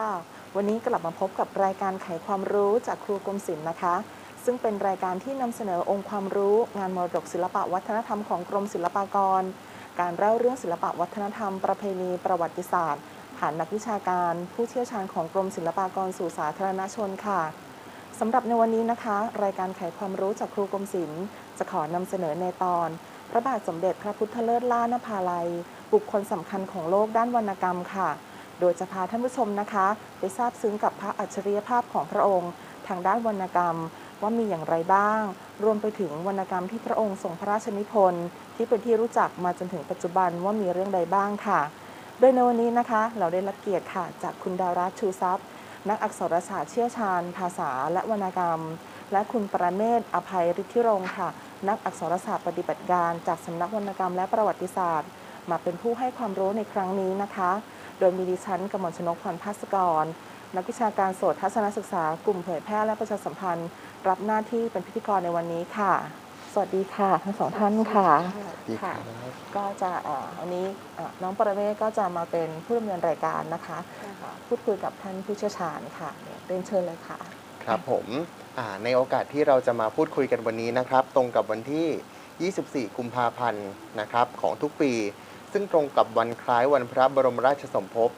วัสดีค่ะ วันนี้กลับมาพบกับรายการไขความรู้จากครูกรมศิลป์นะคะ ซึ่งเป็นรายการที่นำเสนอองค์ความรู้ งานมรดกศิลปะวัฒนธรรมของกรมศิลปากร การเล่าเรื่องศิลปะวัฒนธรรม ประเพณี ประวัติศาสตร์ ผ่านนักวิชาการ ผู้เชี่ยวชาญของกรมศิลปากรสู่สาธารณชนค่ะสำหรับในวันนี้นะคะ รายการไขความรู้จากครูกรมศิลป์จะขอนำเสนอในตอน พระบาทสมเด็จพระพุทธเลิศล่านภาลัย บุคคลสำคัญของโลกด้านวรรณกรรมค่ะ โดยจะพาท่านผู้ชมนะคะไปทราบซึ้งกับพระอัจฉริยภาพของพระองค์ ทางด้านวรรณกรรมว่ามีอย่างไรบ้าง รวมไปถึงวรรณกรรมที่พระองค์ทรงพระราชนิพนธ์ที่เป็นที่รู้จักมาจนถึงปัจจุบันว่ามีเรื่องใดบ้างค่ะ โดยในวันนี้นะคะ เราได้รับเกียรติค่ะ จากคุณดารัตชูทรัพย์ นักอักษรศาสตร์เชี่ยวชาญ ภาษาและวรรณกรรม และคุณประเมศอภัยฤทธิรงค์ค่ะ นักอักษรศาสตร์ปฏิบัติการ จากสำนักวรรณกรรมและประวัติศาสตร์ มาเป็นผู้ให้ความรู้ในครั้งนี้นะคะ โดยมีดิฉันกมลชนกพรพัสกร นักวิชาการโสตทัศนศึกษากลุ่มเผยแพร่และประชาสัมพันธ์ รับหน้าที่เป็นพิธีกรในวันนี้ค่ะ สวัสดีค่ะทั้งสองท่านค่ะดีครัค่ะบก็จะเอ่อวันนี้เอ่อน้องปรเมศก็จะมาเป็นผู้ดำเนินรายการนะคะเอ่อพูดคุยกับท่านผู้เชี่ยวชาญค่ะเรียนเชิญเลยค่ะ ครับผมอ่าในโอกาสที่เราจะมาพูดคุยกันวันนี้นะครับ ตรงกับวันที่ 24 กุมภาพันธ์นะครับของทุกปี ซึ่งตรงกับวันคล้ายวันพระบรมราชสมภพ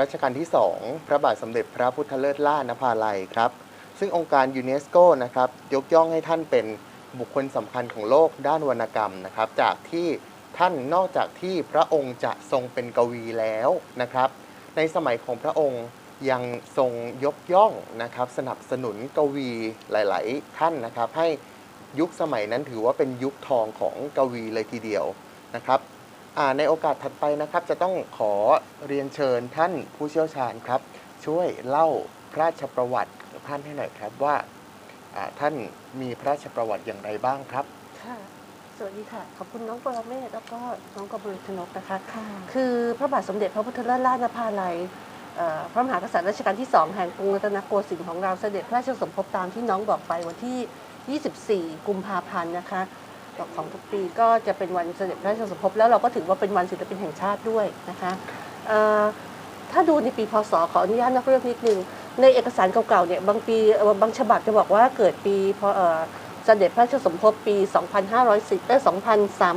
รัชกาลที่ 2 พระบาทสมเด็จพระพุทธเลิศล่านภาลัยครับ ซึ่งองค์การยูเนสโกนะครับยกย่องให้ท่านเป็นบุคคลสำคัญของโลกด้านวรรณกรรมนะครับ จากที่ท่านนอกจากที่พระองค์จะทรงเป็นกวีแล้วนะครับ ในสมัยของพระองค์ยังทรงยกย่องนะครับ สนับสนุนกวีหลาย ๆ ท่านนะครับ ให้ยุคสมัยนั้นถือว่าเป็นยุคทองของกวีเลยทีเดียวนะครับ ในโอกาสถัดไปนะครับ จะต้องขอเรียนเชิญท่านผู้เชี่ยวชาญครับ ช่วยเล่าพระราชประวัติของท่านให้หน่อยครับว่าอ่าท่านมีพระราชประวัติอย่างไรบ้างครับค่ะสวัสดีค่ะ ขอบคุณน้องปรเมศแล้วก็น้องกบลชนกนะคะค่ะคือพระบาทสมเด็จพระพุทธเลิศล่านภาลัยเอ่อพระมหากษัตริย์รัชกาลที่2แห่งกรุงรัตนโกสินทร์ของเราเสด็จพระราชสมภพตามที่น้องบอกไปวันที่ 24 กุมภาพันธ์นะคะ ของทุกปีก็จะเป็นวันเสด็จพระราชสมภพแล้วเราก็ถือว่าเป็นวันศิลปินแห่งชาติด้วยนะคะถ้าดูในปีพศขออนุญาตนอกเรื่องนิดนึงในเอกสารเก่าๆเนี่ยบางปีบางฉบับจะบอกว่าเกิดปีพอเสด็จพระราชสมภพปี 2510เอ้ย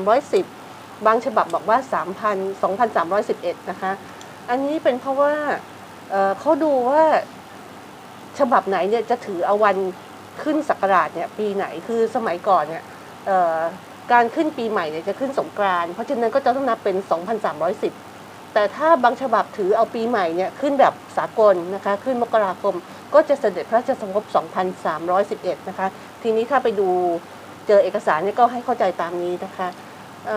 2310 บางฉบับบอกว่า 3,000 2311 นะคะ อันนี้เป็นเพราะว่าเเขาดูว่าฉบับไหนเนี่ยจะถือเอาวันขึ้นศักราชเนี่ยปีไหนคือสมัยก่อนเนี่ย การขึ้นปีใหม่เนี่ยจะขึ้นสงกรานต์เพราะฉะนั้นก็จะต้องนับเป็น 2,310 แต่ถ้าบางฉบับถือเอาปีใหม่เนี่ยขึ้นแบบสากลนะคะ ขึ้นมกราคมก็จะเสด็จพระราชสมภพ2,311 นะคะ ทีนี้ถ้าไปดูเจอเอกสารเนี่ยก็ให้เข้าใจตามนี้นะคะเ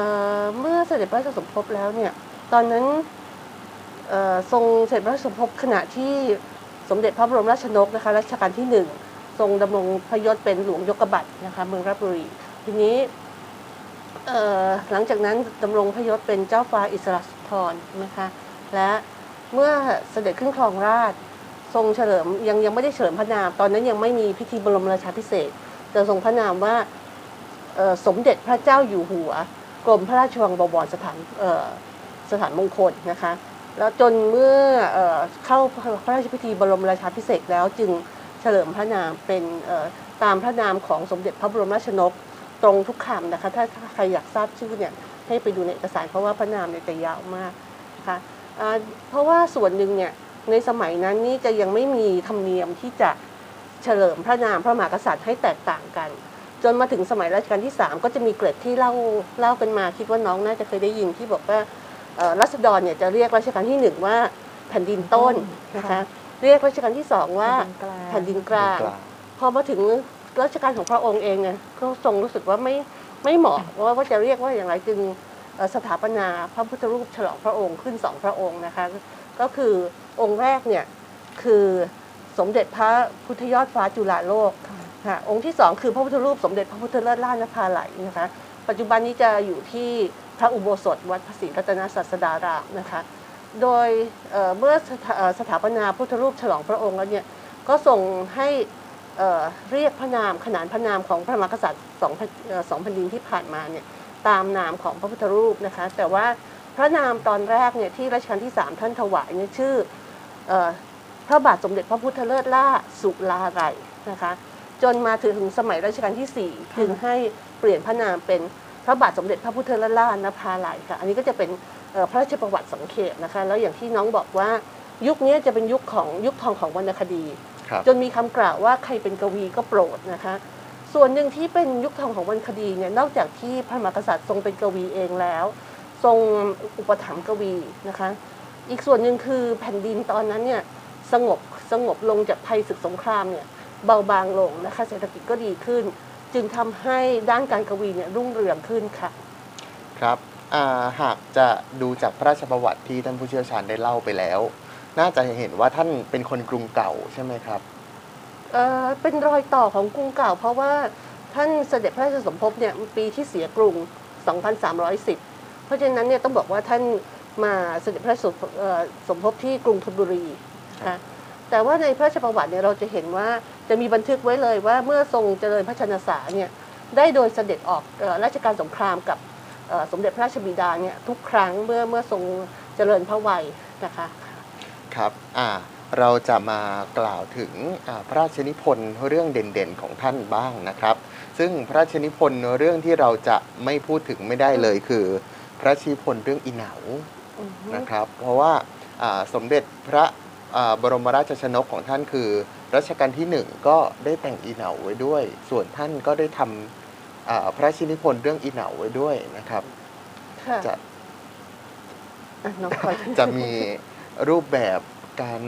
เมื่อเสด็จพระราชสมภพแล้วเนี่ยตอนนั้นทรงเสด็จพระราชสมภพขณะที่สมเด็จพระบรมราชนกนะคะรัชกาลที่หนึ่งทรงดำรงพระยศเป็นหลวงยกกบัตรนะคะเมืองราชบุรี ทีนี้หลังจากนั้นดำรงพยศเป็นเจ้าฟ้าอิสระสุนทรนะคะและเมื่อเสด็จขึ้นครองราชทรงเฉลิมยังยังไม่ได้เฉลิมพระนาม ตอนนั้นยังไม่มีพิธีบรมราชาภิเศษแต่ทรงพระนามว่าสมเด็จพระเจ้าอยู่หัว กรมพระราชวังบวรสถานสถานมงคลนะคะแล้วจนเมื่อเออเข้าพระราชพิธีบรมราชาภิเศษแล้วจึงเฉลิมพระนามเป็นตามพระนามของสมเด็จพระบรมราชชนก ตรงทุกคำนะคะถ้าถ้าใครอยากทราบชื่อเนี่ยให้ไปดูในเอกสารเพราะว่าพระนามเนี่ยจะยาวมากนะคะอ่าเพราะว่าส่วนหนึ่งเนี่ยในสมัยนั้นนี่จะยังไม่มีธรรมเนียมที่จะเฉลิมพระนามพระมหากษัตริย์ให้แตกต่างกัน จนมาถึงสมัยรัชกาลที่ 3 ก็จะมีเกร็ดที่เล่าเล่ากันมา คิดว่าน้องน่าจะเคยได้ยินที่บอกว่าเอ่อรัษฎรเนี่ยจะเรียกรัชกาลที่หนึ่งว่าแผ่นดินต้นนะคะค่ะเรียกรัชกาลที่สองว่าแผ่แผ่นนดิดินนกกลาลางงพอมาถึง รัชกาลของพระองค์เองเนี่ยก็ทรงรู้สึกว่าไม่ไม่เหมาะว่าว่าจะเรียกว่าอย่างไรจึงสถาปนาพระพุทธรูปฉลองพระองค์ขึ้นสองพระองค์นะคะก็คือองค์แรกเนี่ยคือสมเด็จพระพุทธยอดฟ้าจุฬาโลกค่ะองค์ที่สองคือพระพุทธรูปสมเด็จพระพุทธเลิศล่านภาไหลนะคะปัจจุบันนี้จะอยู่ที่พระอุโบสถวัดพระศรีรัตนศาสดารามนะคะโดยเเมื่อสถาเอ่อสถาปนาพุทธรูปฉลองพระองค์แล้วเนี่ยก็ส่งให้ เเรียกพระนามขนานพระนามของพระมหากษัตริย์สองแผ่นเอ่อสองแผ่นดินที่ผ่านมาเนี่ยตามนามของพระพุทธรูปนะคะ แต่ว่าพระนามตอนแรกเนี่ยที่รัชกาลที่ 3 ท่านถวายเนี่ยชื่ออพระบาทสมเด็จพระพุทธเลิศล่าสุลาไรนะคะ จนมาถึงสมัยรัชกาลที่ 4 ถึงให้เปลี่ยนพระนามเป็นพระบาทสมเด็จพระพุทธเลิศล่านภาลัยค่ะ อันนี้ก็จะเป็นพระราชประวัติสังเขปนะคะ แล้วอย่างที่น้องบอกว่ายุคนี้จะเป็นยุคของยุคทองของวรรณคดี จนมีคำกล่าวว่าใครเป็นกวีก็โปรดนะคะ ส่วนหนึ่งที่เป็นยุคทองของวรรณคดีเนี่ยนอกจากที่พระมหากษัตริย์ทรงเป็นกวีเองแล้ว ทรงอุปถัมภ์กวีนะคะ อีกส่วนหนึ่งคือแผ่นดินตอนนั้นเนี่ยสงบสงบลงจากภัยศึกสงครามเนี่ยเบาบางลงนะคะ เศรษฐกิจก็ดีขึ้น จึงทำให้ด้านการกวีเนี่ยรุ่งเรืองขึ้นค่ะ ครับอ่าหากจะดูจากพระราชประวัติที่ท่านผู้เชี่ยวชาญได้เล่าไปแล้ว น่าจะเห็นว่าท่านเป็นคนกรุงเก่าใช่ไหมครับเอ่อเป็นรอยต่อของกรุงเก่า เพราะว่าท่านเสด็จพระราชสมภพเนี่ยปีที่เสียกรุง 2310 เพราะฉะนั้นเนี่ยต้องบอกว่าท่านมาเสด็จพระราชสมเอ่อสมภพที่กรุงธนบุรีนะคะแต่ว่าในพระราชประวัติเนี่ยเราจะเห็นว่าจะมีบันทึกไว้เลยว่าเมื่อทรงเจริญพระชนสาเนี่ยได้โดยเสด็จออกเอ่อราชการสงครามกับเอ่อสมเด็จพระราชบิดาเนี่ยทุกครั้งเมื่อเมื่อทรงเจริญพระวัยนะคะ ครับอ่าเราจะมากล่าวถึงอ่าพระราชนิพนธ์เรื่องเด่นๆของท่านบ้างนะครับ ซึ่งพระราชนิพนธ์เรื่องที่เราจะไม่พูดถึงไม่ได้เลยคือ พระราชนิพนธ์เรื่องอีเหนาอือฮึนะครับ เพราะว่าอ่าสมเด็จพระอ่าบรมราชชนกของท่านคือรัชกาลที่หนึ่งก็ได้แต่งอีเหนาไว้ด้วย ส่วนท่านก็ได้ทำอ่าพระราชนิพนธ์เรื่องอีเหนาไว้ด้วยนะครับค่ะจะอะน้องคอยจะมี รูปแบบการ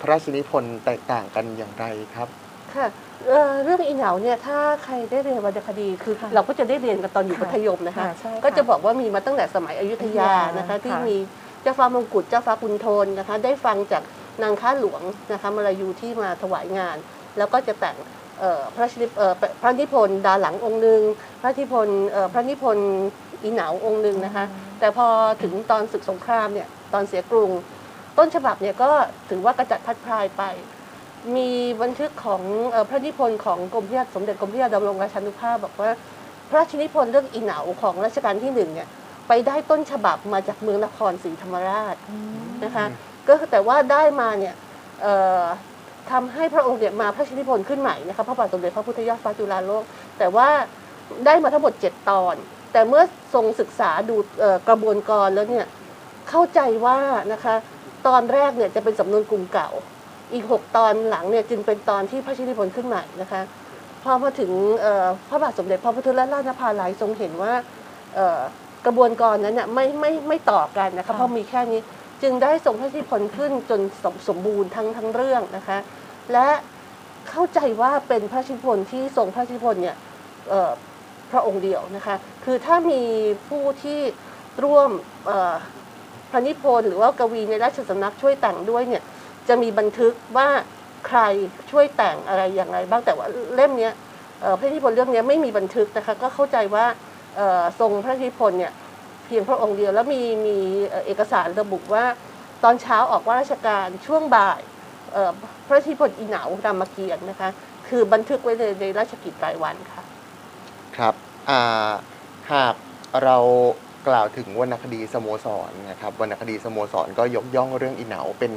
พระราชนิพนธ์แตกต่างกันอย่างไรครับ ค่ะเอ่อเรื่องอีเหนาเนี่ยถ้าใครได้เรียนวรรณคดีคือค่ะเราก็จะได้เรียนกันตอนอยู่ค่ะมัธยมนะคะ ค่ะใช่ค่ะก็จะบอกว่ามีมาตั้งแต่สมัยอยุธยาอยุธยานะคะที่ค่ะมีเจ้าฟ้ามงกุฎเจ้าฟ้าคุณโทนนะคะ ได้ฟังจากนางค้าหลวงนะคะมาลายูที่มาถวายงาน แล้วก็จะแต่งเอ่อพระราชนิพเอ่อพระนิพนธ์ดาหลังองค์หนึ่งพระนิพนธ์เอ่อพระนิพนธ์อีเหนาองค์หนึ่งนะคะ แต่พอถึงตอนศึกสงครามเนี่ยตอนเสียกรุง ต้นฉบับเนี่ยก็ถือว่ากระจัดพัดพรายไป มีบันทึกของเออพระนิพนธ์ของกรมพระยาสมเด็จกรมพระยาดำรงราชานุภาพบอกว่า พระราชนิพนธ์เรื่องอีเหนาของรัชกาลที่หนึ่งเนี่ยไปได้ต้นฉบับมาจากเมืองนครศรีธรรมราชอืมนะคะก็แต่ว่าได้มาเนี่ยเอ่อทำให้พระองค์เนี่ยมาพระราชนิพนธ์ขึ้นใหม่นะคะพระบาทสมเด็จพระพุทธยอดฟ้าจุฬาโลก แต่ว่าได้มาทั้งหมด 7 ตอน แต่เมื่อทรงศึกษาดูเอ่อกระบวนการแล้วเนี่ยเข้าใจว่านะคะ ตอนแรกเนี่ยจะเป็นสำนวนกรุงเก่า อีก 6 ตอนหลังเนี่ยจึงเป็นตอนที่พระราชนิพนธ์ขึ้นใหม่นะคะ พอมาถึงเอ่อพระบาทสมเด็จพระพุทธเลิศราชนภาลัยทรงเห็นว่าเอ่อกระบวนการนั้นเนี่ยไม่ไม่ไม่ต่อกันนะคะค่ะเพราะมีแค่นี้จึงได้ทรงพระราชนิพนธ์ขึ้นจนสมสมบูรณ์ทั้งทั้งเรื่องนะคะ และเข้าใจว่าเป็นพระราชนิพนธ์ที่ทรงพระราชนิพนธ์เนี่ยเอ่อพระองค์เดียวนะคะ คือถ้ามีผู้ที่ร่วมเอ่อ พระนิพนธ์หรือว่ากวีในราชสำนักช่วยแต่งด้วยเนี่ยจะมีบันทึกว่าใครช่วยแต่งอะไรอย่างไรบ้างแต่ว่าเล่มนี้พระนิพนธ์เรื่องนี้ไม่มีบันทึกนะคะก็เข้าใจว่าทรงพระนิพนธ์เนี่ยเพียงพระองค์เดียวแล้วมีมีเอกสารระบุว่าตอนเช้าออกว่าราชการช่วงบ่ายพระนิพนธ์อีหนารามเกียรติ์นะคะคือบันทึกไว้ในในราชกิจรายวันค่ะครับหากเรา กล่าวถึงวรรณคดีสโมสรนะครับวรรณคดีสโมสรก็ยกย่องเรื่องอีเหนาเป็น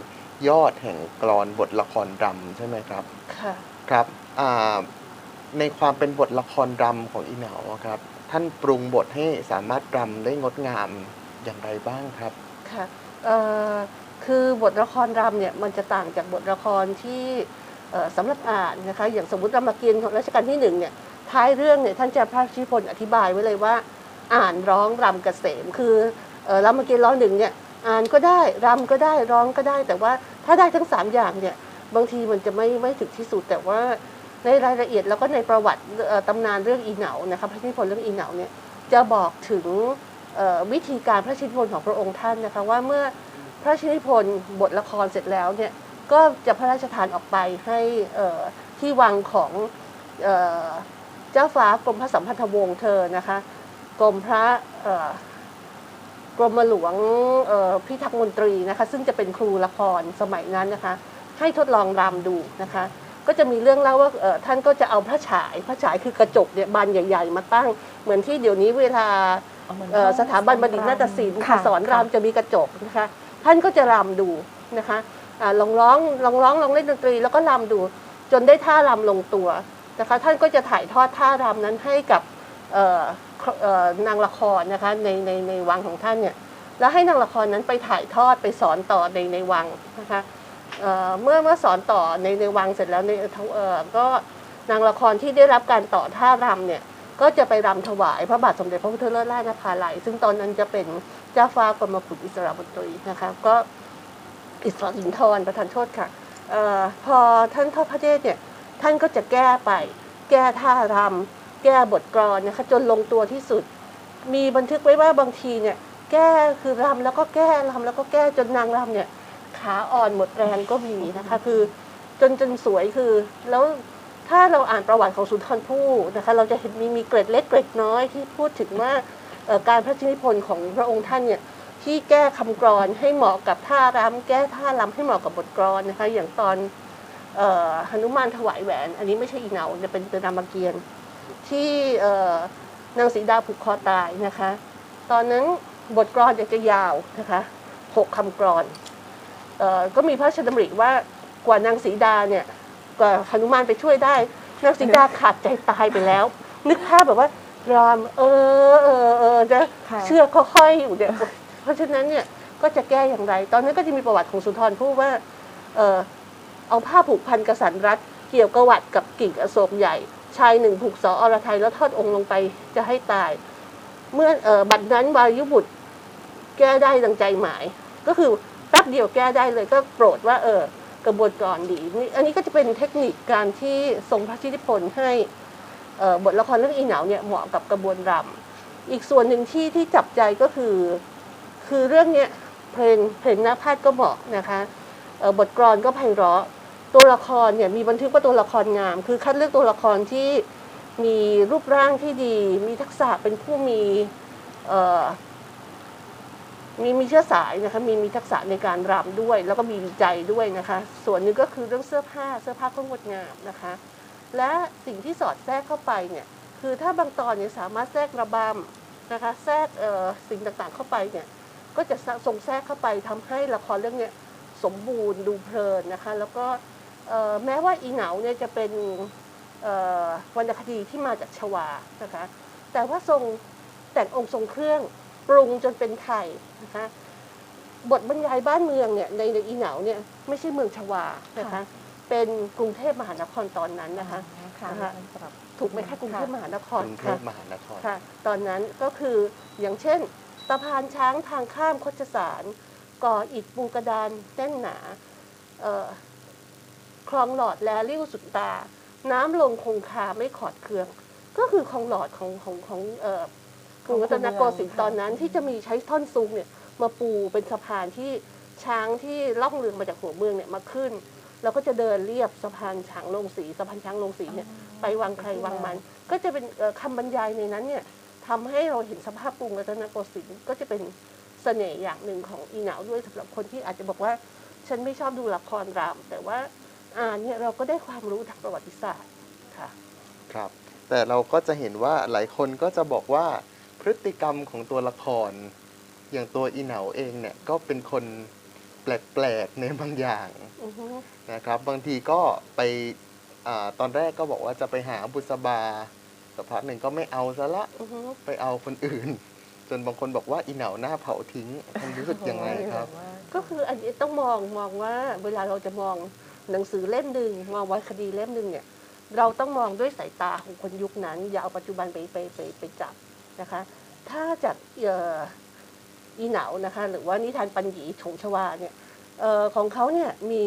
ยอดแห่งกรอนบทละครรำใช่ไหมครับค่ะครับอ่าในความเป็นบทละครรำของอีเหนาอะครับ ท่านปรุงบทให้สามารถรำได้งดงามอย่างไรบ้างครับค่ะเอ่อคือบทละครรำเนี่ยมันจะต่างจากบทละครที่เอ่อสำหรับอ่านนะคะอย่างสมมติรามเกียรติ์ของรัชกาลที่หนึ่งเนี่ยท้ายเรื่องเนี่ยท่านจะพระราชนิพนธ์อธิบายไว้เลยว่า อ่านร้องรำเกษมคือเอ่อรามเกียรติ์ร้องหนึ่งเนี่ยอ่านก็ได้รำก็ได้ร้องก็ได้ แต่ว่าถ้าได้ทั้งสามอย่างเนี่ยบางทีมันจะไม่ไม่ถึงที่สุด แต่ว่าในรายละเอียดแล้วก็ในประวัติตำนานเรื่องอีเหนานะคะพระชนิพนธ์เรื่องอีเหนาเนี่ยจะบอกถึงวิธีการพระชินธ์ของพระองค์ท่านนะคะว่าเมื่อพระชินธ์บทละครเสร็จแล้วเนี่ยก็จะพระราชทานออกไปให้ที่วังของเอเจ้าฟ้ากรมพระสัมพันธวงศ์เธอนะคะ กรมพระเอ่อกรมหลวงเอ่อพิทักษ์มนตรีนะคะซึ่งจะเป็นครูละครสมัยนั้นนะคะ ให้ทดลองรำดูนะคะ ก็จะมีเรื่องเล่าว่าเอ่อท่านก็จะเอาพระฉายพระฉายคือกระจกเนี่ยบานใหญ่ ๆ มาตั้ง เหมือนที่เดี๋ยวนี้เวลาเอ่อสถาบันบัณฑิตนาฏศิลป์ค่ะสอนรำจะมีกระจกนะคะ ท่านก็จะรำดูนะคะอาลองร้องลองร้องลองเล่นดนตรีแล้วก็รำดูจนได้ท่ารำลงตัวนะคะ ท่านก็จะถ่ายทอดท่ารำนั้นให้กับเอ่อเอ่อ นางละครนะคะในในในวังของท่านเนี่ยแล้วให้นางละครนั้นไปถ่ายทอดไปสอนต่อในในวังนะคะเเมื่อเมื่อสอนต่อในในวังเสร็จแล้วในเออก็นางละครที่ได้รับการต่อท่ารำเนี่ยก็จะไปรำถวายพระบาทสมเด็จพระพุทธเลิศราชนภาลัยซึ่งตอนนั้นจะเป็นเจ้าฟ้ากรมกุฎอิสระบตรีนะคะก็อิสระสินทรประธานโทษค่ะออพอท่านทอดพระเนตรเนี่ยท่านก็จะแก้ไป แก้ท่ารำ แก้บทกลอนนะคะจนลงตัวที่สุด มีบันทึกไว้ว่าบางทีเนี่ย แก้คือรำแล้วก็แก้รำแล้วก็แก้จนนางรำเนี่ย ขาอ่อนหมดแรงก็มีนะคะ คือจนจนสวยคือ แล้วถ้าเราอ่านประวัติของสุนทรภู่นะคะ เราจะเห็นมีมีเกร็ดเล็กเกร็ดน้อยที่พูดถึงว่าการพระราชนิพนธ์ของพระองค์ท่านเนี่ยที่แก้คำกรอนให้เหมาะกับท่ารำแก้ท่ารำให้เหมาะกับบทกรอนนะคะ อย่างตอนหนุมานถวายแหวน อันนี้ไม่ใช่อีเหนาจะเป็นเป็นรามเกียรติ์ ที่เอ่อนางสีดาผูกคอตายนะคะ ตอนนั้นบทกรอนจะจะยาวนะคะหกคำกรอนเอ่อก็มีพระราชดำริว่ากว่านางสีดาเนี่ยกว่าหนุมานไปช่วยได้ นางสีดาขาดใจตายไปแล้ว นึกภาพแบบว่ารามเออเออเออจะค่ะเชือกค่อยๆอยู่เนี่ยเพราะฉะนั้นเนี่ยก็จะแก้อย่างไร ตอนนั้นก็จะมีประวัติของสุนทรภู่ว่าเออเอาผ้าผูกพันกสันรัดเกี่ยวกวัดกับกิ่งอโศกใหญ่ ชายหนึ่งผูกสออรไทยแล้วทอดองค์ลงไปจะให้ตาย เมื่อเออบัดนั้นวายุบุตรแก้ได้ดังใจหมาย ก็คือแป๊บเดียวแก้ได้เลยก็โปรดว่าเออกระบวนการดีนี่อันนี้ก็จะเป็นเทคนิคการที่ทรงพระชิติพลให้เออบทละครเรื่องอีเหนาเนี่ยเหมาะกับกระบวนรำอีกส่วนหนึ่งที่ที่จับใจก็คือ คือเรื่องเนี้ยเพลงเพลงหน้าพาดก็เหมาะนะคะเออบทกลอนก็ไพเราะ ตัวละครเนี่ยมีบันทึกว่าตัวละครงาม คือคัดเลือกตัวละครที่มีรูปร่างที่ดี มีทักษะเป็นผู้มีมีมีเชื้อสายนะคะมีมีทักษะในการรำด้วย แล้วก็มีใจด้วยนะคะ ส่วนหนึ่งก็คือเรื่องเสื้อผ้าเสื้อผ้าก็งดงามนะคะ และสิ่งที่สอดแทรกเข้าไปเนี่ยคือถ้าบางตอนเนี่ยสามารถแทรกระบำนะคะแทรกสิ่งต่างๆเข้าไปเนี่ยก็จะส่งแทรกเข้าไปทำให้ละครเรื่องเนี้ยสมบูรณ์ดูเพลินนะคะ แล้วก็ แม้ว่าอีเหนาเนี่ยจะเป็นเอ่อวรรณคดีที่มาจากชวานะคะ แต่ว่าทรงแต่งองค์ทรงเครื่องปรุงจนเป็นไทยนะคะ บทบรรยายบ้านเมืองเนี่ยในในอีเหนาเนี่ยไม่ใช่เมืองชวานะคะค่ะเป็นกรุงเทพมหานครตอนนั้นนะคะค่ะนะคะมีการปรับถูกไหมคะกรุงเทพมหานคกรรุงเทค่ะพมหานครค่ะตอนนั้นก็คืออย่างเช่นสะพานช้างทางข้ามโคชสาร ก่ออิฐปูกระดานแน่นหนาเอ่อ คลองหลอดแลริ้วสุดตา น้ำลงคงคาไม่ขอดเคือง ก็คือคลองหลอดของของของเอ่อกรุงรัตนโกสินทร์ตอนนั้นที่จะมีใช้ท่อนซุงเนี่ยมาปูเป็นสะพานที่ช้างที่ล่องเรือมาจากหัวเมืองเนี่ยมาขึ้น แล้วก็จะเดินเรียบสะพานช้างลงสีสะพานช้างลงสีเนี่ยไปวังใครวังมัน ก็จะเป็นเอ่อคำบรรยายในนั้นเนี่ยทำให้เราเห็นสภาพกรุงรัตนโกสินทร์ก็จะเป็นเสน่ห์อย่างหนึ่งของอีเหนาด้วยสำหรับคนที่อาจจะบอกว่า ฉันไม่ชอบดูละครราม แต่ว่า อ่านเนี่ยเราก็ได้ความรู้ทางประวัติศาสตร์ค่ะ ครับ แต่เราก็จะเห็นว่าหลายคนก็จะบอกว่าพฤติกรรมของตัวละคร อย่างตัวอีเหนาเองเนี่ยก็เป็นคนแปลกๆในบางอย่างอือฮึนะครับ บางทีก็ไปอาตอนแรกก็บอกว่าจะไปหาบุษบาสักพักหนึ่งก็ไม่เอาซะละอือฮึไปเอาคนอื่น จนบางคนบอกว่าอีเหนาหน้าเผาทิ้งคุณรู้สึกยังไงครับ ก็คืออันนี้ต้องมองมองว่าเวลาเราจะมอง หนังสือเล่มหนึ่งมองวรรณคดีเล่มหนึ่งเนี่ยเราต้องมองด้วยสายตาของคนยุคนั้น อย่าเอาปัจจุบันไปไปไปไปจับนะคะ ถ้าจากเอ่ออีเหนานะคะ หรือว่านิทานปัญญีฉงชวาเนี่ยเอ่อของเขาเนี่ยมี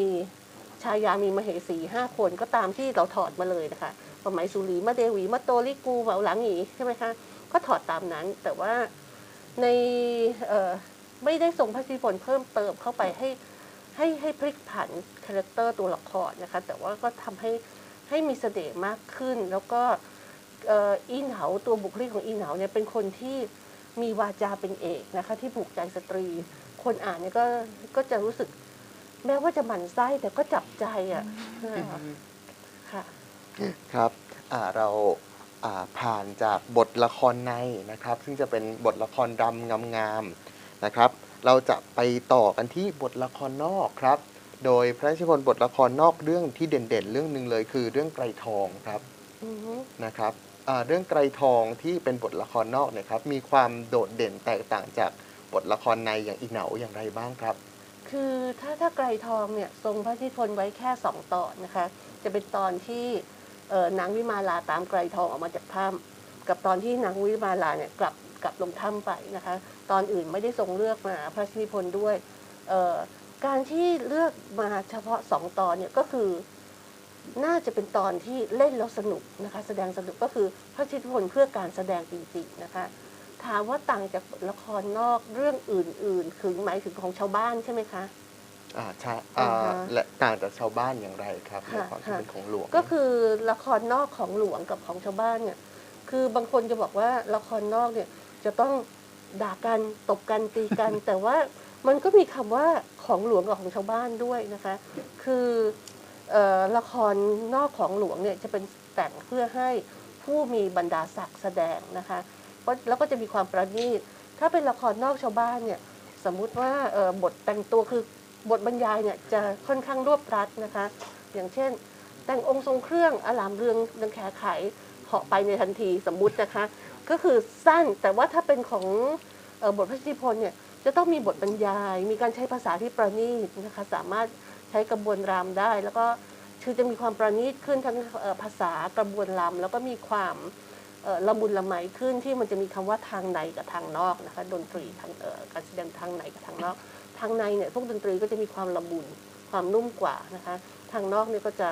ชายามีมเหสีห้าคนก็ตามที่เราถอดมาเลยนะคะสมัยสุรีมะเดวีมะโตลิกูเหมาหลังหงีใช่ไหมคะก็ถอดตามนั้น แต่ว่าในเอ่อไม่ได้ส่งพระสิพลเพิ่มเติมเข้าไปให้ ให้ให้พลิกผันคาแรคเตอร์ตัวละครนะคะ แต่ว่าก็ทำให้ให้มีเสน่ห์มากขึ้น แล้วก็เอ่ออีเหนาตัวบุคลิกของอีเหนาเนี่ยเป็นคนที่มีวาจาเป็นเอกนะคะ ที่ผูกใจสตรี คนอ่านเนี่ยก็ก็จะรู้สึก แม้ว่าจะหมั่นไส้แต่ก็จับใจอะค่ะครับอ่าเราอ่าผ่านจากบทละครในนะครับ ซึ่งจะเป็นบทละครรำงามๆนะครับ เราจะไปต่อกันที่บทละครนอกครับ โดยพระราชนิพนธ์บทละครนอกเรื่องที่เด่นๆ เรื่องหนึ่งเลยคือเรื่องไกรทองครับอือฮึนะครับอ่าเรื่องไกรทองที่เป็นบทละครนอกเนี่ยครับมีความโดดเด่นแตกต่างจากบทละครในอย่างอีเหนาอย่างไรบ้างครับ คือถ้าถ้าไกรทองเนี่ยทรงพระนิพนธ์ไว้แค่สองตอนนะคะ จะเป็นตอนที่เอ่อนางวิมาลาตามไกรทองออกมาจากถ้ำกับตอนที่นางวิมาลาเนี่ยกลับ กลับลงถ้ำไปนะคะ ตอนอื่นไม่ได้ทรงเลือกมาพระราชนิพนธ์ด้วยเอ่อการที่เลือกมาเฉพาะสองตอนเนี่ยก็คือน่าจะเป็นตอนที่เล่นแล้วสนุกนะคะ แสดงสนุกก็คือพระราชนิพนธ์เพื่อการแสดงจริงๆนะคะ ถามว่าต่างจากละครนอกเรื่องอื่นๆคือหมายถึงของชาวบ้านใช่ไหมคะอ่าใช่อ่าอ่าฮะและต่างจากชาวบ้านอย่างไรครับในค่ะความที่ค่ะเป็นของหลวง ก็คือละครนอกของหลวงกับของชาวบ้านเนี่ยคือบางคนจะบอกว่าละครนอกเนี่ย จะต้องด่ากันตบกันตีกัน แต่ว่ามันก็มีคำว่าของหลวงกับของชาวบ้านด้วยนะคะ คืออละครนอกของหลวงเนี่ยจะเป็นแต่งเพื่อให้ผู้มีบรรดาศักดิ์แสดงนะคะแล้วก็จะมีความประณีตถ้าเป็นละครนอกชาวบ้านเนี่ยสมมุติว่าบทแต่งตัวคือบทบรรยายเนี่ยจะค่อนข้างรวบรัดนะคะ อย่างเช่น แต่งองค์ทรงเครื่องอลามเรืองดังแขไขเหาะไปในทันทีสมมุตินะคะ ก็คือสั้นแต่ว่าถ้าเป็นของออบทพระชนิพนธ์เนี่ยจะต้องมีบทบรรยาย มีการใช้ภาษาที่ประณีตนะคะสามารถใช้กระบวนรามได้ แล้วก็คือจะมีความประณีตขึ้นทั้งภาษากระบวนรำแล้วก็มีความละมุนละไมขึ้นที่มันจะมีคำว่าทางในกับทางนอกนะคะดนตรีทางการแสดงทางในกับทางนอก ทางในเนี่ยพวกดนตรีก็จะมีความละมุนความนุ่มกว่านะคะ ทางนอกเนี่ยก็จะ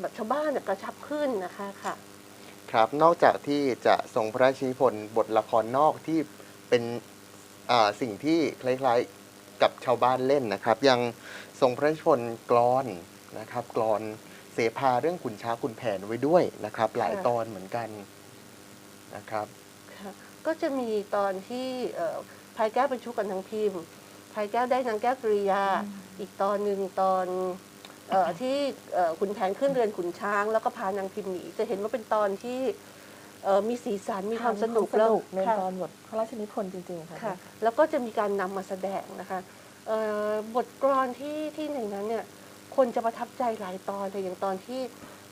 แบบชาวบ้านเนี่ยกระชับขึ้นนะคะค่ะ ครับ นอกจากที่จะทรงพระราชนิพนธ์บทละครนอกที่เป็นอ่าสิ่งที่คล้ายๆกับชาวบ้านเล่นนะครับ ยังทรงพระราชนิพนธ์กลอนนะครับกลอนเสภาเรื่องขุนช้างขุนแผนไว้ด้วยนะครับ หลายค่ะตอนเหมือนกันนะครับค่ะก็จะมีตอนที่เอ่อพายแก้วเป็นชู้กันทางพิมพ์พายแก้วได้นางแก้วกริยา อีกตอนหนึ่งตอน เอ่อที่เอ่อขุนแผนขึ้นเรือนขุนช้าง แล้วก็พานางพิมพ์หนีจะเห็นว่าเป็นตอนที่เอ่อมีสีสันมีความสนุกสนุกในค่ะ ตอนบทพระราชนิพนธ์จริงๆ ค่ะ ค่ะแล้วก็จะมีการนำมาแสดงนะคะเอ่อบทกลอนที่ที่ในนั้นเนี่ยคนจะประทับใจหลายตอนแต่อย่างตอนที่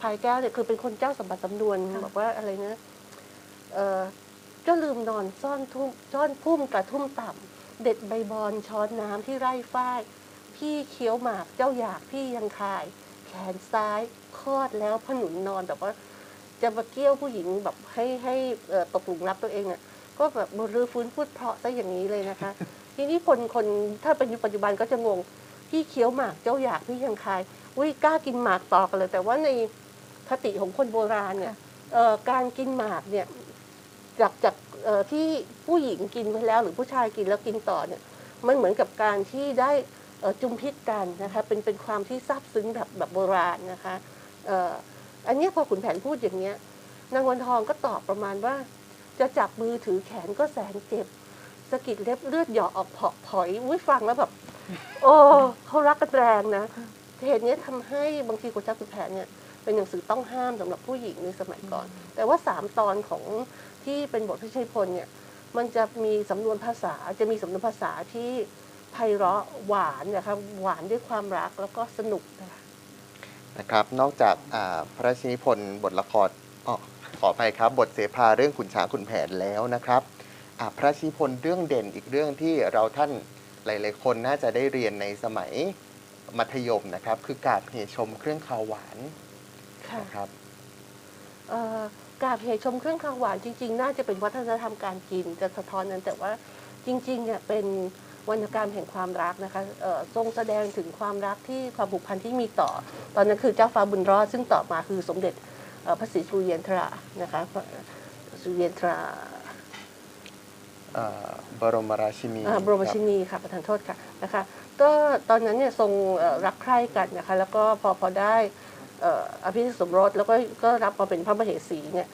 พายแก้วเนี่ยคือเป็นคนเจ้าสมบัติสำนวนค่ะ บอกว่าอะไรนะเอ่อเจ้าลืมนอนซ่อนทุ่มซ่อนพุ่มกระทุ่มต่ำเด็ดใบบอนช้อนน้ำที่ไร่ฝ้าย พี่เคี้ยวหมากเจ้าอยากพี่ยังคาย แขนซ้ายคลอดแล้วผนุนนอนแบบว่า จะมาเกี้ยวผู้หญิงแบบให้ให้ตกหลุมรักตัวเองเนี่ยก็แบบบรื้อฟื้นพูดเพราะซะอย่างนี้เลยนะคะ ทีนี้คนคนถ้าเป็นยุคปัจจุบันก็จะงงพี่เคี้ยวหมากเจ้าอยากพี่ยังคายอุ้ยกล้ากินหมากต่อกันเลย แต่ว่าในคติของคนโบราณเนี่ยการกินหมากเนี่ยจากจากที่ผู้หญิงกินไปแล้ว หรือผู้ชายกินแล้วกินต่อเนี่ยมันเหมือนกับการที่ได้ จุมพิษกันนะคะเป็นเป็นความที่ซาบซึ้งแบบแบบโบราณนะคะเอ่ออันนี้พอขุนแผนพูดอย่างเงี้ยนางวันทองก็ตอบประมาณว่า จะจับมือถือแขนก็แสนเจ็บสะกิดเล็บเลือดหยอออกเผาะผอยอุ้ยฟังแล้วแบบ โอ้เขารักกันแรงนะเหตุนี้ยทำให้บางทีกุจักขุนแผนเนี่ยเป็นหนังสือต้องห้ามสำหรับผู้หญิงในสมัยก่อน แต่ว่าสามตอนของที่เป็นบทพิชัยพลเนี่ยมันจะมีสำนวนภาษาจะมีสำนวนภาษาที่ ไพเราะหวานนะคะหวานด้วยความรักแล้วก็สนุกนะคะนะครับ นอกจากอ่าพระราชนิพนธ์บทละครอ๋อขอไปครับ บทเสภาเรื่องขุนช้างขุนแผนแล้วนะครับอ่าพระราชนิพนธ์เรื่องเด่นอีกเรื่องที่เราท่านหลาย ๆ คนน่าจะได้เรียนในสมัยมัธยมนะครับ คือกาบเหชมเครื่องคาวหวานค่ะนะครับเอ่อกาบเหตุชมเครื่องคาวหวานจริง ๆ น่าจะเป็นวัฒนธรรมการกินจะสะท้อนนั้นแต่ว่าจริงๆเนี่ยเป็น วรรณกรรมแห่งความรักนะคะเอ่อทรงแสดงถึงความรักที่ความผูกพันที่มีต่อ ตอนนั้นคือเจ้าฟ้าบุญรอดซึ่งต่อมาคือสมเด็จเอ่อพระศรีสุริยันทรานะคะพระสุริยันทราอ่าบรมราชินีอ่าบรมคชิบนีค่ะประธานโทษค่ะนะคะก็ตอนนั้นเนี่ยทรงเอ่อรักใคร่กันนะคะแล้วก็พอพอได้เอ่ออภิสิทธิสมรสแล้วก็ก็รับมาเป็นพระมเหสีเนี่ย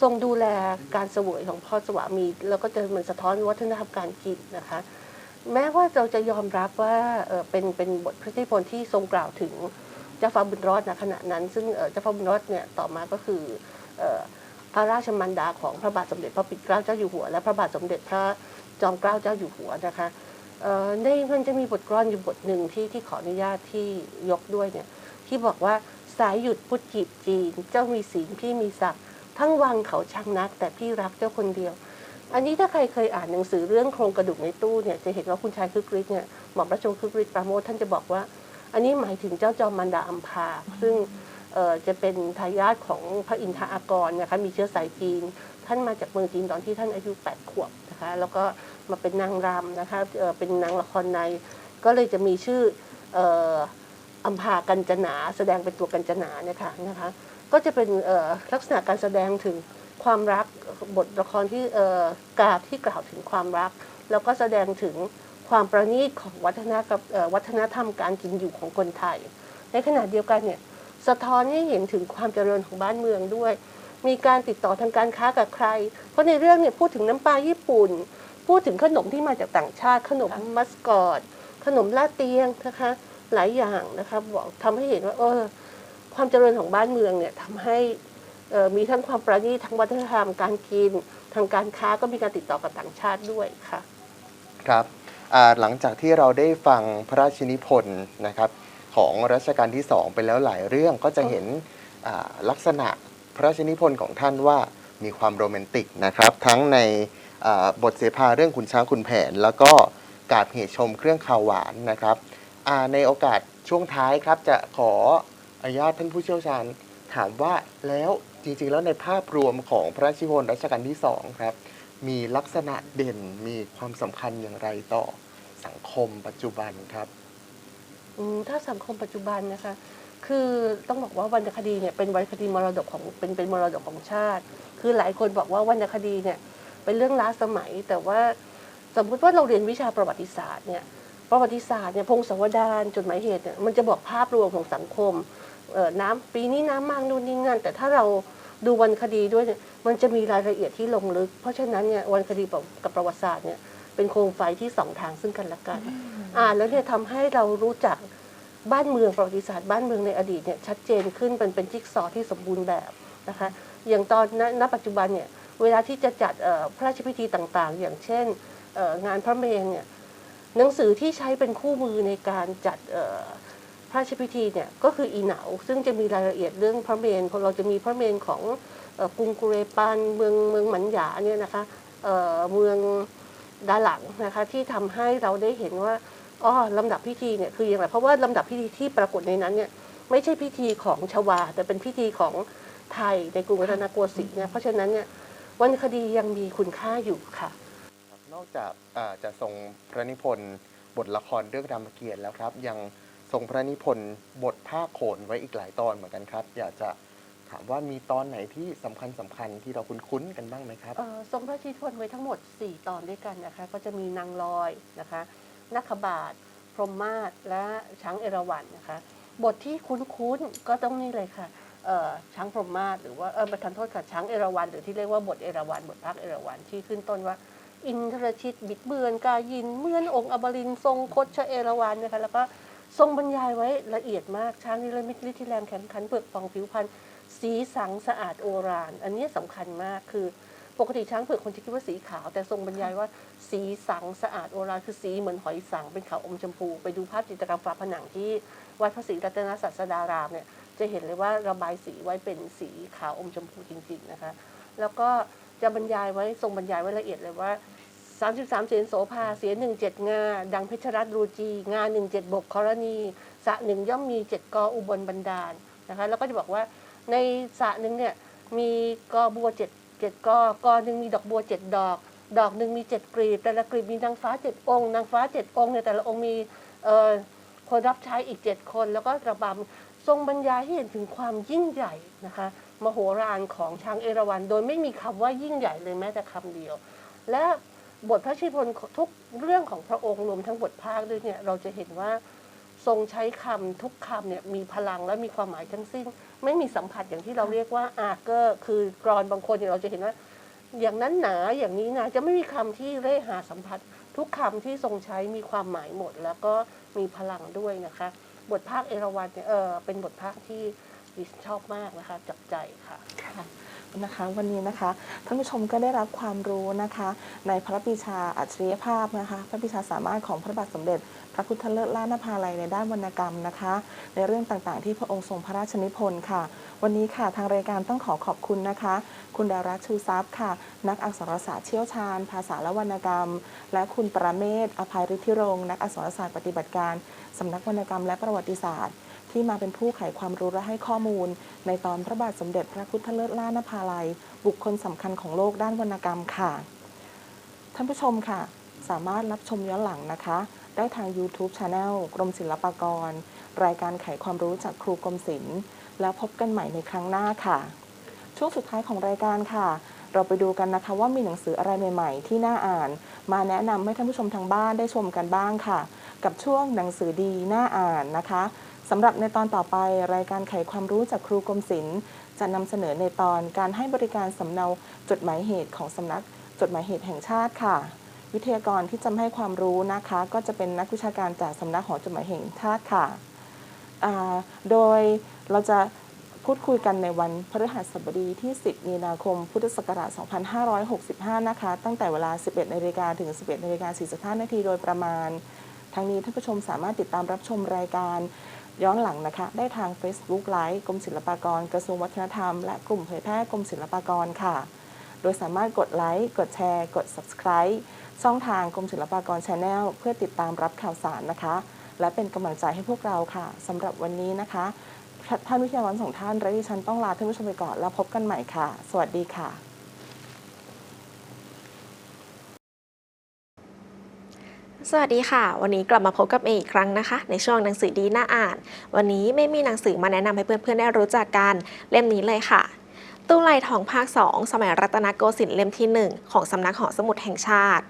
ทรงดูแลการเสวยของพ่อสวามี แล้วก็จะมันสะท้อนวัฒนธรรมการกินนะคะ แม้ว่าเราจะยอมรับว่าเป็นเป็นบทพระนิพนธ์ที่ทรงกล่าวถึงเจ้าฟ้าบุญรอดณขณะนั้น ซึ่งเจ้าฟ้าบุญรอดเนี่ยต่อมาก็คือพระราชมันดาของพระบาทสมเด็จพระปิ่นเกล้าเจ้าอยู่หัว และพระบาทสมเด็จพระจอมเกล้าเจ้าอยู่หัวนะคะเอ่อในมันจะมีบทกลอนอยู่บทหนึ่งที่ที่ขออนุญาตที่ยกด้วยเนี่ยที่บอกว่าสายหยุดพุทธจีบจีน เจ้ามีศีลพี่มีศักดิ์ทั้งวังเขาช่างนัก แต่พี่รักเจ้าคนเดียว อันนี้ถ้าใครเคยอ่านหนังสือเรื่องโครงกระดูกในตู้เนี่ยจะเห็นว่าคุณชายคึกฤทธิ์เนี่ยหม่อมราชวงศ์คึกฤทธิ์ปราโมทท่านจะบอกว่า อันนี้หมายถึงเจ้าจอมมันดาอัมพา ซึ่งจะเป็นทายาทของพระอินทรอากรนะคะมีเชื้อสายจีน ท่านมาจากเมืองจีนตอนที่ท่านอายุ 8 ขวบนะคะแล้วก็มาเป็นนางรำนะคะเเป็นนางละครใน ก็เลยจะมีชื่ออัมพากัญจนา แสดงเป็นตัวกัญจนาเนี่ยค่ะนะคะก็จะเป็นลักษณะการแสดงถึง ความรักบทละครที่เอ่อกาบที่กล่าวถึงความรัก แล้วก็แสดงถึงความประณีตของวัฒนธรรมเอ่อวัฒนธรรมการกินอยู่ของคนไทย ในขณะเดียวกันเนี่ยสะท้อนให้เห็นถึงความเจริญของบ้านเมืองด้วย มีการติดต่อทางการค้ากับใคร เพราะในเรื่องเนี่ยพูดถึงน้ำปลาญี่ปุ่น พูดถึงขนมที่มาจากต่างชาติ ขนมมัสกอตขนมลาดเตียงนะคะหลายอย่างนะคะบอกทำให้เห็นว่าเออความเจริญของบ้านเมืองเนี่ยทำให้เอ่อ มีทั้งความประณีตทั้งวัฒนธรรมการกิน ทางการค้าก็มีการติดต่อกับต่างชาติด้วยค่ะ ครับหลังจากที่เราได้ฟังพระราชนิพนธ์นะครับของรัชกาลที่2ไปแล้วหลายเรื่องก็จะเห็นลักษณะพระราชนิพนธ์ของท่านว่ามีความโรแมนติกนะครับ ทั้งในบทเสภาเรื่องขุนช้างขุนแผน แล้วก็กาบเหตุชมเครื่องข่าวหวานนะครับในโอกาสช่วงท้ายครับจะขออนุญาตท่านผู้เชี่ยวชาญถามว่าแล้ว จริงๆ แล้วในภาพรวมของพระราชนิพนธ์รัชกาลที่สองครับ มีลักษณะเด่นมีความสำคัญอย่างไรต่อสังคมปัจจุบันครับ อืมถ้าสังคมปัจจุบันนะคะ คือต้องบอกว่าวรรณคดีเนี่ยเป็นวรรณคดีมรดกของเป็นเป็นมรดกของชาติ คือหลายคนบอกว่าวรรณคดีเนี่ยเป็นเรื่องล้าสมัย แต่ว่าสมมติว่าเราเรียนวิชาประวัติศาสตร์เนี่ยประวัติศาสตร์เนี่ยพงศาวดารจดหมายเหตุเนี่ยมันจะบอกภาพรวมของสังคมเอ่อน้ำปีนี้น้ำมากนู่นนี่นั่นแต่ถ้าเรา ดูวรรณคดีด้วยเนี่ยมันจะมีรายละเอียดที่ลงลึก เพราะฉะนั้นเนี่ยวรรณคดีกับประวัติศาสตร์เนี่ยเป็นโคมไฟที่สองทางซึ่งกันและกันอ่านแล้วเนี่ยทำให้เรารู้จักบ้านเมืองประวัติศาสตร์บ้านเมืองในอดีตเนี่ยชัดเจนขึ้นเป็นเป็นจิ๊กซอว์ที่สมบูรณ์แบบนะคะอย่างตอนณณปัจจุบันเนี่ยเวลาที่จะจัดเอ่อพระราชพิธีต่างๆ อย่างเช่นเอ่องานพระเมรุเนี่ยหนังสือที่ใช้เป็นคู่มือในการจัดเอ่อพ ระราชพิธีเนี่ยก็คืออีเหนาซึ่งจะมีรายละเอียดเรื่องพระเมรเราจะมีพระเมรของกรุงกุเรปันเมืองเมืองหมันหยาเนี่ยนะคะเมืองดาหลังนะคะที่ทำให้เราได้เห็นว่าอ๋อลำดับพิธีเนี่ยคืออย่างไรเพราะว่าลำดับพิธีที่ปรากฏในนั้นเนี่ยไม่ใช่พิธีของชวา แต่เป็นพิธีของไทยในกรุงรัตนโกสินทร์เนี่ยเพราะฉะนั้นเนี่ยวรรณคดียังมีคุณค่าอยู่ค่ะ นอกจากจะทรงพระนิพนธ์บทละครเรื่องรามเกียรติ์แล้วครับยัง ทรงพระนิพนธ์บทภาคโขนไว้อีกหลายตอนเหมือนกันครับ อยากจะถามว่ามีตอนไหนที่สำคัญสำคัญที่เราคุ้นๆกันบ้างไหมครับ เอ่อทรงพระชนิพนธ์ไว้ทั้งหมด 4 ตอนด้วยกันนะคะ ก็จะมีนางลอยนะคะนักขบาท พรหมมาศและช้างเอราวัณนะคะ บทที่คุ้นๆก็ต้องนี่เลยค่ะเอ่อช้างพรหมมาศหรือว่าเออประทานโทษค่ะช้างเอราวัณหรือที่เรียกว่าบทเอราวัณบทภาคเอราวัณที่ขึ้นต้นว่า อินทรชิตบิดเบือนกายินเมื่อนองค์อบรินทร์ทรงคดชะเอราวัณนะคะแล้วก็ ทรงบรรยายไว้ละเอียดมาก ช้างนิรมิตฤทธิแรงแข็งขันเปลือกฟองผิวพรรณสีสังสะอาดโอราน อันนี้สำคัญมากคือปกติช้างเผือกคนจะคิดว่าสีขาว แต่ทรงบรรยายว่าสีสังสะอาดโอรานคือสีเหมือนหอยสังเป็นขาวอมชมพู ไปดูภาพจิตรกรรมฝาผนังที่วัดพระศรีรัตนศาสดารามเนี่ยจะเห็นเลยว่าระบายสีไว้เป็นสีขาวอมชมพูจริงๆนะคะ แล้วก็จะบรรยายไว้ทรงบรรยายไว้ละเอียดเลยว่า 33 เสียนโสภาเสียหนึ่งเจ็ดงา ดังเพชรรัตน์รูจี งาหนึ่งเจ็ดบกกรณีสระหนึ่งย่อมมีเจ็ดกออุบลบันดาลนะคะ แล้วก็จะบอกว่าในสระหนึ่งเนี่ยมีกอบัวเจ็ดเจ็ดกอกอหนึ่งมีดอกบัวเจ็ดดอก ดอกหนึ่งมีเจ็ดกลีบ แต่ละกลีบมีนางฟ้าเจ็ดองค์ นางฟ้าเจ็ดองค์เนี่ยแต่ละองค์มีคนรับใช้อีกเจ็ดคน แล้วก็ระบำทรงบรรยายให้เห็นถึงความยิ่งใหญ่นะคะมโหฬารของช้างเอราวัณโดยไม่มีคำว่ายิ่งใหญ่เลยแม้แต่คำเดียว และ บทพระชิพนทุกเรื่องของพระองค์รวมทั้งบทภาคด้วยเนี่ยเราจะเห็นว่าทรงใช้คำทุกคำเนี่ยมีพลังและมีความหมายทั้งสิ้น ไม่มีสัมผัสอย่างที่เราเรียกว่าอาเกอร์ คือกรอนบางคนเนี่ยเราจะเห็นว่า อย่างนั้นหนาอย่างนี้นะจะไม่มีคำที่เร่หาสัมผัส ทุกคำที่ทรงใช้มีความหมายหมด แล้วก็มีพลังด้วยนะคะ บทภาคเอราวัณเนี่ยเออเป็นบทภาคที่ดิฉันชอบมากนะคะจับใจค่ะค่ะ นะคะ วันนี้นะคะท่านผู้ชมก็ได้รับความรู้นะคะ ในพระปรีชาอัจฉริยภาพนะคะ พระปรีชาสามารถของพระบาทสมเด็จ พระพุทธเลิศล้านภาลัยในด้านวรรณกรรมนะคะ ในเรื่องต่างๆ ที่พระองค์ทรงพระราชนิพนธ์ค่ะ วันนี้ค่ะทางรายการต้องขอขอบคุณนะคะ คุณดารัตน์ชูทรัพย์ค่ะ นักอักษรศาสตร์เชี่ยวชาญ ภาษาและวรรณกรรม และคุณประเมศอภัยฤทธิรงค์นักอักษรศาสตร์ปฏิบัติการสำนักวรรณกรรมและประวัติศาสตร์ ที่มาเป็นผู้ไขความรู้และให้ข้อมูล ในตอนพระบาทสมเด็จพระพุทธเลิศล้านภาลัย บุคคลสำคัญของโลกด้านวรรณกรรมค่ะ ท่านผู้ชมค่ะ สามารถรับชมย้อนหลังนะคะ ได้ทาง YouTube Channel กรมศิลปากร รายการไขความรู้จากครูกรมศิลป์แล้วพบกันใหม่ในครั้งหน้าค่ะ ช่วงสุดท้ายของรายการค่ะ เราไปดูกันนะคะว่ามีหนังสืออะไรใหม่ ๆ ที่น่าอ่าน มาแนะนำให้ท่านผู้ชมทางบ้านได้ชมกันบ้างค่ะ กับช่วงหนังสือดีน่าอ่านนะคะ สำหรับในตอนต่อไปรายการไขความรู้จากครูกรมศิลป์จะนำเสนอในตอนการให้บริการสำเนาจดหมายเหตุของสำนักจดหมายเหตุแห่งชาติค่ะ วิทยากรที่จะให้ความรู้นะคะ ก็จะเป็นนักวิชาการจากสำนักหอจดหมายแห่งชาติค่ะโดยเราจะพูดคุยกันในวันพฤหัสบดีที่ 10 มีนาคม พุทธศักราช 2565 นะคะ ตั้งแต่เวลา 11นาฬิกาถึง 11นาฬิกา45นาทีโดยประมาณ ทั้งนี้ท่านผู้ชมสามารถติดตามรับชมรายการ ย้อนหลังนะคะ ได้ทาง Facebook ไลฟ์กรมศิลปากร กระทรวงวัฒนธรรม และกลุ่มเผยแพร่กรมศิลปากรค่ะ โดยสามารถกดไลค์กดแชร์ กด Subscribe ช่องทางกรมศิลปากร Channel เพื่อติดตามรับข่าวสารนะคะ และเป็นกำลังใจให้พวกเราค่ะสำหรับวันนี้นะคะท่านวิทยากรสองท่านและดิฉันต้องลาท่านผู้ชมไปก่อนแล้วพบกันใหม่ค่ะ สวัสดีค่ะ สวัสดีค่ะ วันนี้กลับมาพบกับเมย์อีกครั้งนะคะ ในช่วงหนังสือดีน่าอ่าน วันนี้ไม่มีหนังสือมาแนะนำให้เพื่อนๆได้รู้จักกันเล่มนี้เลยค่ะ ตู้ลายทองภาค 2 สมัยรัตนโกสินทร์เล่มที่ 1 ของสำนักหอสมุดแห่งชาติ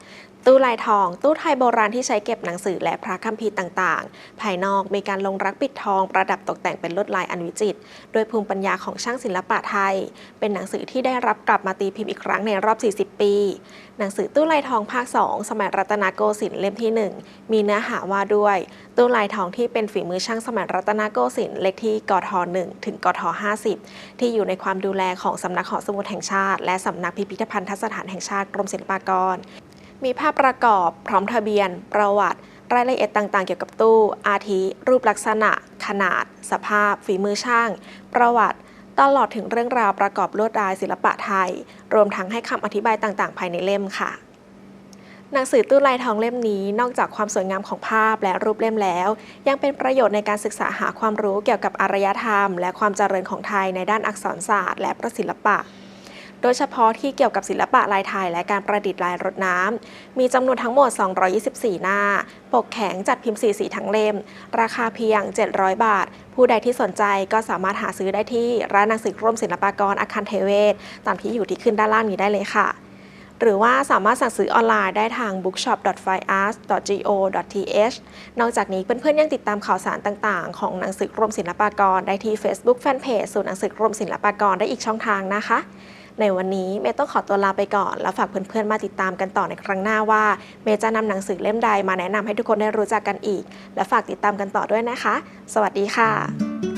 ตู้ลายทอง ตู้ไทยโบราณที่ใช้เก็บหนังสือและพระคัมภีร์ต่างๆ ภายนอกมีการลงรักปิดทองประดับตกแต่งเป็นลวดลายอันวิจิตรโดยภูมิปัญญาของช่างศิลปะไทย เป็นหนังสือที่ได้รับกลับมาตีพิมพ์อีกครั้งในรอบ 40 ปี หนังสือตู้ลายทองภาค 2 สมัยรัตนโกสินทร์เล่มที่ 1 มีเนื้อหาว่าด้วย ตู้ลายทองที่เป็นฝีมือช่างสมัยรัตนโกสินทร์เลขที่กท1ถึงกท50 ที่อยู่ในความดูแลของสำนักหอสมุดแห่งชาติ และสำนักพิพิธภัณฑสถานแห่งชาติกรมศิลปากร มีภาพประกอบพร้อมทะเบียน ประวัติ รายละเอียดต่างๆ เกี่ยวกับตู้ อาทิ รูปลักษณะ ขนาด สภาพ ฝีมือช่าง ประวัติ ตลอดถึงเรื่องราวประกอบลวดลายศิลปะไทย รวมทั้งให้คำอธิบายต่างๆ ภายในเล่มค่ะหนังสือตู้ลายทองเล่มนี้นอกจากความสวยงามของภาพและรูปเล่มแล้ว ยังเป็นประโยชน์ในการศึกษาหาความรู้เกี่ยวกับอารยธรรม และความเจริญของไทยในด้านอักษรศาสตร์ และประศิลปะ โดยเฉพาะที่เกี่ยวกับศิลปะลายไทยและการประดิษฐ์ลายรดน้ำ มีจำนวนทั้งหมด 224 หน้า ปกแข็งจัดพิมพ์สีสีทั้งเล่ม ราคาเพียง 700 บาท ผู้ใดที่สนใจก็สามารถหาซื้อได้ที่ร้านหนังสือกรมศิลปากรอาคารเทเวศ ตามที่อยู่ที่ขึ้นด้านล่างนี้ได้เลยค่ะหรือว่าสามารถสั่งซื้อออนไลน์ได้ทาง bookshop.firearts.go.th นอกจากนี้เพื่อนๆยังติดตามข่าวสารต่างๆ ของหนังสือกรมศิลปากรได้ที่ Facebook Fanpage ศูนย์หนังสือกรมศิลปากรได้อีกช่องทางนะคะ ในวันนี้เมย์ต้องขอตัวลาไปก่อน แล้วฝากเพื่อนๆมาติดตามกันต่อในครั้งหน้าว่า เมย์จะนำหนังสือเล่มใดมาแนะนำให้ทุกคนได้รู้จักกันอีก และฝากติดตามกันต่อด้วยนะคะ สวัสดีค่ะ